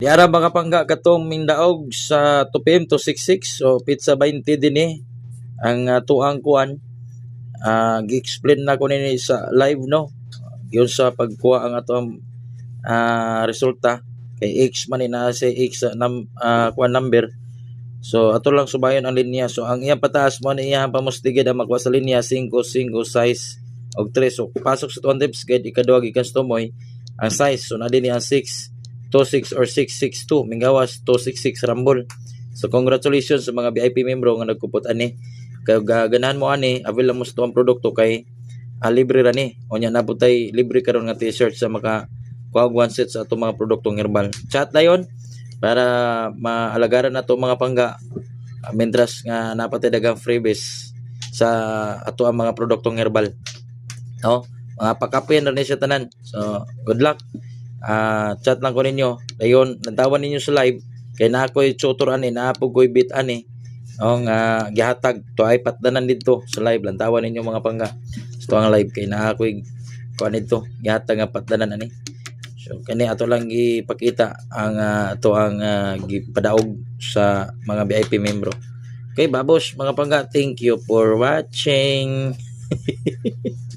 Di ara mga pangga katong Mindaog sa 2 PM to 66 so pizza 20 din eh ang uh, tuang kuan. Ah gi-explain na ko nini sa live no? Yun sa pagkuha ang atong ah, resulta. Kay X man ni na si X sa nam, ah, kuan number. So ato lang subayon ang linya. So ang iyang pataas mo ni iyang pamustigid ang makuha sa linya 5 5 size og 3 so pasok sa tuwan tips guide ikaduha gikan tumoy ang size. So na din ang 6 26 or 662 mingawas 266 rambol. So congratulations sa mga VIP membro nga nagkupot ani. Kay gaganahan mo ani avail mo sa tuwang produkto kay ah, libre ra ni. Unya na putay libre karon nga t-shirt sa maka kuwag one set sa atong mga produktong herbal. Chat dayon para maalagaran na to mga pangga. Ah, mentras nga napatay dagang freebies sa ato ang mga produktong herbal. No? Mga pakapin ra ni siya tanan. So good luck ah chat lang ko ninyo. Dayon nantawan ninyo sa live. Kay na ako'y tutor ani na po ko'y bit ani. O nga gihatag. To ay patdanan dito sa live. Lantawan ninyo mga pangga. Sa ang live. Kay na ako'y kuan dito gihatag nga patdanan ani. So kani ato lang gipakita ang ah, ato ang ah, gipadaog sa mga VIP membro. Okay, babos, mga pangga, thank you for watching.